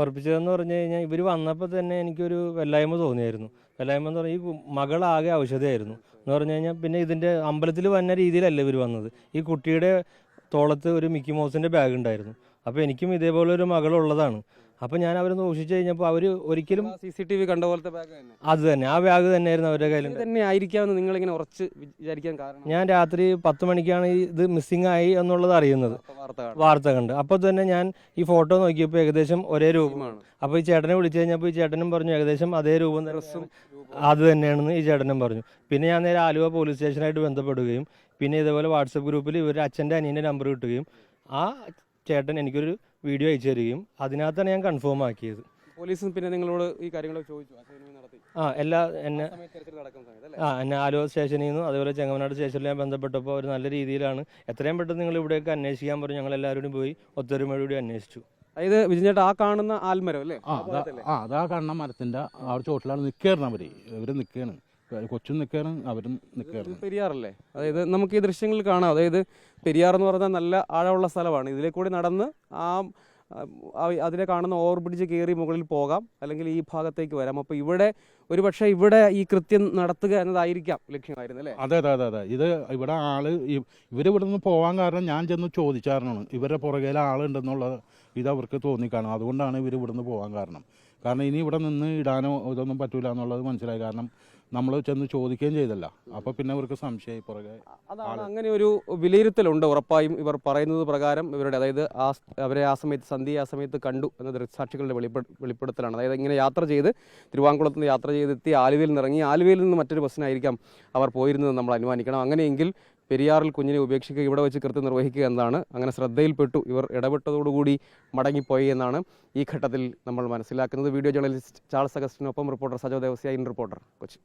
ഉറപ്പിച്ചതെന്ന് പറഞ്ഞു കഴിഞ്ഞാൽ ഇവർ വന്നപ്പോൾ തന്നെ എനിക്കൊരു വെല്ലായ്മ തോന്നിയായിരുന്നു. വെല്ലായ്മ എന്ന് പറഞ്ഞാൽ ഈ മകളാകെ ഔഷധമായിരുന്നു എന്ന് പറഞ്ഞു കഴിഞ്ഞാൽ പിന്നെ ഇതിന്റെ അമ്പലത്തിൽ വന്ന രീതിയിലല്ല ഇവർ വന്നത്. ഈ കുട്ടിയുടെ തോളത്ത് ഒരു മിക്കി മൗസിന്റെ ബാഗ് ഉണ്ടായിരുന്നു. അപ്പോൾ എനിക്കും ഇതേപോലെ ഒരു മകളുള്ളതാണ്. അപ്പോൾ ഞാൻ അവരെ സൂക്ഷിച്ചു കഴിഞ്ഞപ്പോൾ അവർ ഒരിക്കലും സി സി ടി വി കണ്ട പോലത്തെ ബാഗ് തന്നെ. അത് തന്നെ. ആ ബാഗ് തന്നെയായിരുന്നു അവരുടെ കയ്യിൽ തന്നെ ആയിരിക്കാമെന്ന് നിങ്ങൾ ഇങ്ങനെ ഉറച്ച് വിചാരിക്കാൻ കാരണം. ഞാൻ രാത്രി പത്ത് മണിക്കാണ് ഇത് മിസ്സിംഗ് ആയി എന്നുള്ളത് അറിയുന്നത്. വാർത്ത- കണ്ട്. അപ്പോൾ തന്നെ ഞാൻ ഈ ഫോട്ടോ നോക്കിയപ്പോൾ ഏകദേശം ഒരേ രൂപമാണ് അപ്പൊ അപ്പോൾ ഈ ചേട്ടനെ വിളിച്ചു കഴിഞ്ഞപ്പോൾ ഈ ചേട്ടനും പറഞ്ഞു ഏകദേശം അതേ രൂപം ഡ്രസ്സും തന്നെയാണ് അത് തന്നെയാണെന്ന് ഈ ചേട്ടനും പറഞ്ഞു. പിന്നെ ഞാൻ നേരെ ആലുവ പോലീസ് സ്റ്റേഷനായിട്ട് ബന്ധപ്പെടുകയും പിന്നെ ഇതേപോലെ വാട്സപ്പ് ഗ്രൂപ്പിൽ ഇവർ അച്ഛന്റെ അനിയന്റെ നമ്പർ കിട്ടുകയും ആ ചേട്ടൻ എനിക്കൊരു വീഡിയോ അയച്ചു തരികയും അതിനകത്താണ് ഞാൻ കൺഫേം ആക്കിയത്. പോലീസും പിന്നെ നിങ്ങളോട് ഈ കാര്യങ്ങളൊക്കെ ചോദിച്ചു. നടത്തി. ആ എല്ലാ എന്നെ ആ എന്നെ ആലുവ സ്റ്റേഷനിൽ നിന്നും അതുപോലെ ചെങ്ങമനാട് സ്റ്റേഷനിൽ ഞാൻ ബന്ധപ്പെട്ടപ്പോൾ ഒരു നല്ല രീതിയിലാണ് എത്രയും പെട്ടെന്ന് നിങ്ങൾ ഇവിടെയൊക്കെ അന്വേഷിക്കാൻ പറഞ്ഞു. ഞങ്ങൾ എല്ലാവരും പോയി ഒത്തൊരുമയോടുകൂടി അന്വേഷിച്ചു. അതായത് വിജയൻ ആ കാണുന്ന ആൽമരം അല്ലേ? ആ അതാ കാണുന്ന മരത്തിന്റെ ആ ഒരു ചോട്ടിലാണ് നിൽക്കുകയായിരുന്നു അവർ ഇവർ നിൽക്കുകയാണ്. കൊച്ചും നിൽക്കാനും അവരും നിൽക്കാറുണ്ട് പെരിയാറല്ലേ? അതായത് നമുക്ക് ഈ ദൃശ്യങ്ങളിൽ കാണാം. അതായത് പെരിയാർ എന്ന് പറഞ്ഞാൽ നല്ല ആഴമുള്ള സ്ഥലമാണ്. ഇതിലെ കൂടി നടന്ന് ആ അതിനെ കാണുന്ന ഓവർ ബ്രിഡ്ജ് കയറി മുകളിൽ പോകാം. അല്ലെങ്കിൽ ഈ ഭാഗത്തേക്ക് വരാം. അപ്പോൾ ഇവിടെ ഒരു പക്ഷേ ഇവിടെ ഈ കൃത്യം നടത്തുക എന്നതായിരിക്കാം ലക്ഷ്യമായിരുന്നു അല്ലേ? അതെ അതെ അതെ അതെ. ഇത് ഇവിടെ ആൾ ഇവർ ഇവർ ഇവിടെ നിന്ന് പോകാൻ കാരണം ഞാൻ ചെന്ന് ചോദിച്ചായിരുന്നു ഇവരുടെ പുറകെ ആളുണ്ടെന്നുള്ളത് ഇത് അവർക്ക് തോന്നിക്കാണും. അതുകൊണ്ടാണ് ഇവർ ഇവിടെ നിന്ന് പോകാൻ കാരണം. കാരണം ഇനി ഇവിടെ നിന്ന് ഇടാനോ ഇതൊന്നും പറ്റൂല എന്നുള്ളത് മനസ്സിലായി. കാരണം നമ്മൾ ചെന്ന് ചോദിക്കുകയും ചെയ്തല്ല. അപ്പൊ പിന്നെ അവർക്ക് സംശയമായി പുറകെ അതാണ് അങ്ങനെ ഒരു വിലയിരുത്തലുണ്ട് ഉറപ്പായും ഇവർ പറയുന്നത് പ്രകാരം ഇവരുടെ അതായത് ആ അവരെ ആ സമയത്ത് സന്ധ്യ ആ സമയത്ത് കണ്ടു എന്ന ദൃക്സാക്ഷികളുടെ വെളിപ്പെ വെളിപ്പെടുത്തലാണ്. അതായത് ഇങ്ങനെ യാത്ര ചെയ്ത് തിരുവാങ്കുളത്ത് നിന്ന് യാത്ര ചെയ്തെത്തി ആലുവയിൽ നിന്ന് ഇറങ്ങി ആലുവയിൽ നിന്ന് മറ്റൊരു ബസ്സിനായിരിക്കാം അവർ പോയിരുന്നത് നമ്മൾ അനുമാനിക്കണം. അങ്ങനെയെങ്കിൽ പെരിയാറിൽ കുഞ്ഞിനെ ഉപേക്ഷിക്കുക ഇവിടെ വെച്ച് കൃത്യം നിർവഹിക്കുക എന്നതാണ് അങ്ങനെ ശ്രദ്ധയിൽപ്പെട്ടു. ഇവർ ഇടപെട്ടതോടുകൂടി മടങ്ങിപ്പോയി എന്നാണ് ഈ ഘട്ടത്തിൽ നമ്മൾ മനസ്സിലാക്കുന്നത്. Video journalist Charles അഗസ്റ്റിനൊപ്പം reporter Sajo Devasya in reporter Kochi.